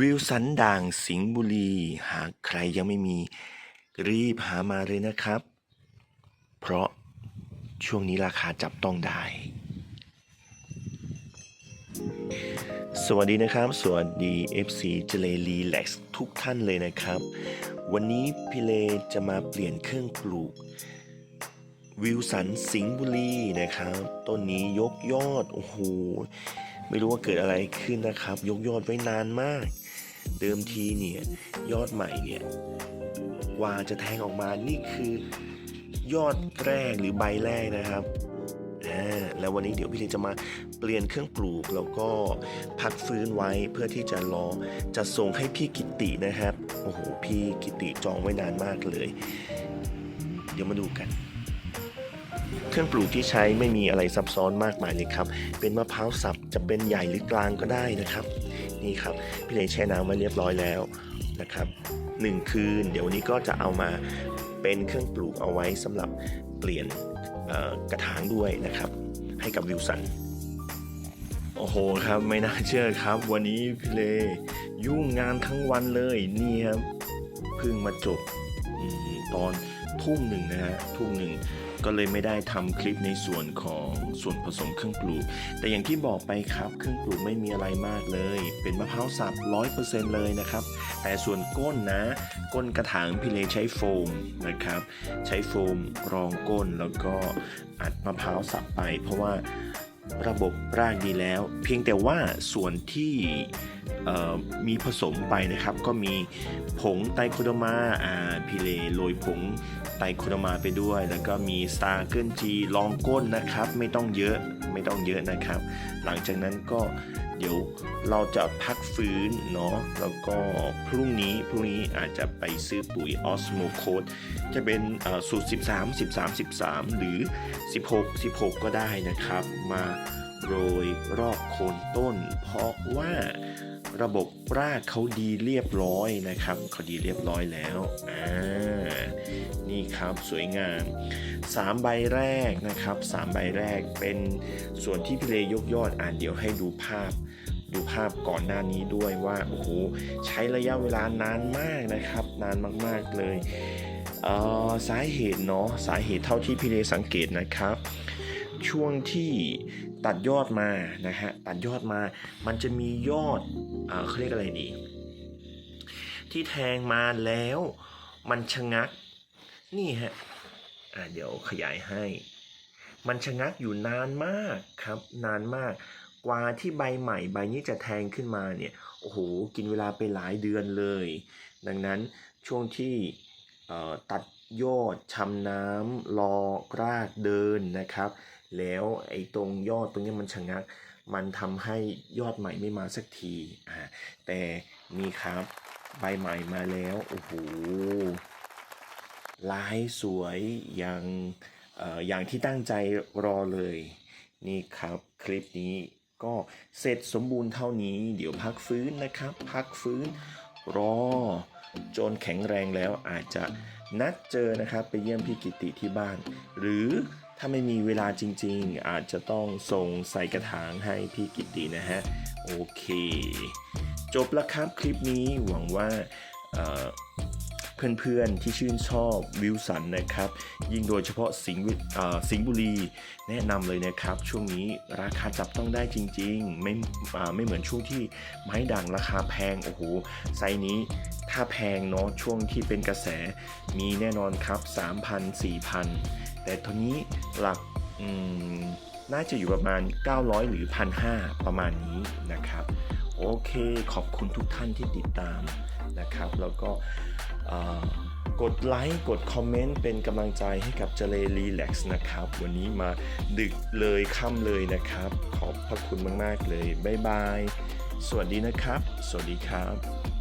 วิวสันด่างสิงห์บุรี หากใครยังไม่มี รีบหามาเลยนะครับ เพราะช่วงนี้ราคาจับต้องได้ สวัสดีนะครับ สวัสดี FC เจเลรีแล็กทุกท่านเลยนะครับ วันนี้พี่เลจะมาเปลี่ยนเครื่องปลูก วิวสันสิงห์บุรีนะครับ ต้นนี้ยกยอด โอ้โหไม่รู้ว่าเกิดอะไรขึ้นนะครับ ยกยอดไว้นานมาก เดิมทีเนี่ยยอดใหม่เนี่ยกว่าจะแทงออกมานี่คือยอดแรกหรือใบแรกนะครับแล้ววันนี้เดี๋ยวพี่เลจะมาเปลี่ยนเครื่องปลูกแล้วก็พักฟื้นไว้เพื่อที่จะรอจะส่งให้พี่กิตินะครับ โอ้โห พี่กิติจองไว้นานมากเลย เดี๋ยวมาดูกัน เครื่องปลูกที่ใช้ไม่มีอะไรซับซ้อนมากมายเลยครับ เป็นมะพร้าวสับจะเป็นใหญ่หรือกลางก็ได้นะครับ นี่ครับ พี่เลแช่น้ำไว้เรียบร้อยแล้วนะครับหนึ่งคืน เดี๋ยววันนี้ก็จะเอามาเป็นเครื่องปลูกเอาไว้สำหรับเปลี่ยนกระถางด้วยนะครับ ให้กับวิวสัน โอ้โหครับไม่น่าเชื่อครับ วันนี้พี่เลยุ่งงานทั้งวันเลยนี่ครับเพิ่งมาจบอตอนทุ่มหนึ่งนะฮะทุ่มหนึ่ง ก็เลยไม่ได้ทำคลิปในส่วนของส่วนผสมเครื่องปลูก แต่อย่างที่บอกไปครับเครื่องปลูกไม่มีอะไรมากเลย เป็นมะพร้าวสับร้อยเปอร์เซ็นต์เลยนะครับ แต่ส่วนก้นนะ ก้นกระถางพี่เลใช้โฟมนะครับ ใช้โฟมรองก้นแล้วก็อัดมะพร้าวสับไป เพราะว่า ระบบรากดีแล้ว เพียงแต่ว่าส่วนที่มีผสมไปนะครับ ก็มีผงไตโคโดมาอาพิเลโรยผงไตโคโดมาไปด้วย แล้วก็มีสตาร์เกิลจีลองก้นนะครับ ไม่ต้องเยอะไม่ต้องเยอะนะครับ หลังจากนั้นก็ เดี๋ยวเราจะพักฟื้นเนาะแล้วก็พรุ่งนี้พรุ่งนี้อาจจะไปซื้อปุ๋ยออสโมโคดจะเป็นสูตร 13 13 13 หรือ 16 16 ก็ได้นะครับ มาโรยรอบโคนต้น เพราะว่า ระบบรากเขาดีเรียบร้อยนะครับเขาดีเรียบร้อยแล้วอ่านี่ครับสวยงาม 3 ใบแรกนะครับ3ใบแรกเป็นส่วนที่พี่เลยกยอดอ่านเดี๋ยวให้ดูภาพดูภาพก่อนหน้านี้ด้วยว่าโอ้โหใช้ระยะเวลานานมากนะครับ นานมากๆเลยเอ่อสาเหตุเนาะสาเหตุเท่าที่พี่เลสังเกตนะครับ ช่วงที่ ตัดยอดมานะฮะตัดยอดมา มันจะมียอดเอเขาเรียกอะไรดี ที่แทงมาแล้วมันชะงักนี่ฮะเดี๋ยวขยายให้ มันชะงักอยู่นานมากครับ นานมากกว่าที่ใบใหม่ใบนี้จะแทงขึ้นมาเนี่ยโอ้โหกินเวลาไปหลายเดือนเลย ดังนั้นช่วงที่ตัดยอดชำน้ำรอกรากเดินนะครับ แล้วไอ้ตรงยอดตรงนี้มันชะงัก มันทำให้ยอดใหม่ไม่มาสักทีอ่าแต่นี่ครับใบใหม่มาแล้วโอ้โหลายสวยอย่างอย่างที่ตั้งใจรอเลย นี่ครับคลิปนี้ก็เสร็จสมบูรณ์เท่านี้ เดี๋ยวพักฟื้นนะครับ พักฟื้นรอ จนแข็งแรงแล้วอาจจะนัดเจอนะครับ ไปเยี่ยมพี่กิติที่บ้าน หรือ ถ้าไม่มีเวลาจริงๆ อาจจะต้องส่งใส่กระถางให้พี่กิตินะฮะ โอเค จบแล้วครับคลิปนี้หวังว่าเพื่อนๆที่ชื่นชอบวิวสันนะครับ ยิ่งโดยเฉพาะสิงบุเอ่อสิงบุรีแนะนำเลยนะครับ ช่วงนี้ราคาจับต้องได้จริงๆ ไม่ไม่เหมือนช่วงที่ไม้ด่างราคาแพง โอ้โห ไซนี้ถ้าแพงเนาะช่วงที่เป็นกระแสมีแน่นอนครับ 3,000 4,000 แต่ทนนี้หลักน่าจะอยู่ประมาณ 900 หรือ 1,500 ประมาณนี้นะครับ โอเคขอบคุณทุกท่านที่ติดตามนะครับ แล้วก็กดไลค์กดคอมเมนต์เป็นกำลังใจให้กับเจเลรีแลกซ์นะครับ วันนี้มาดึกเลยค่ำเลยนะครับ ขอบพระคุณมาก ๆ เลย บ๊ายบาย สวัสดีนะครับ สวัสดีครับ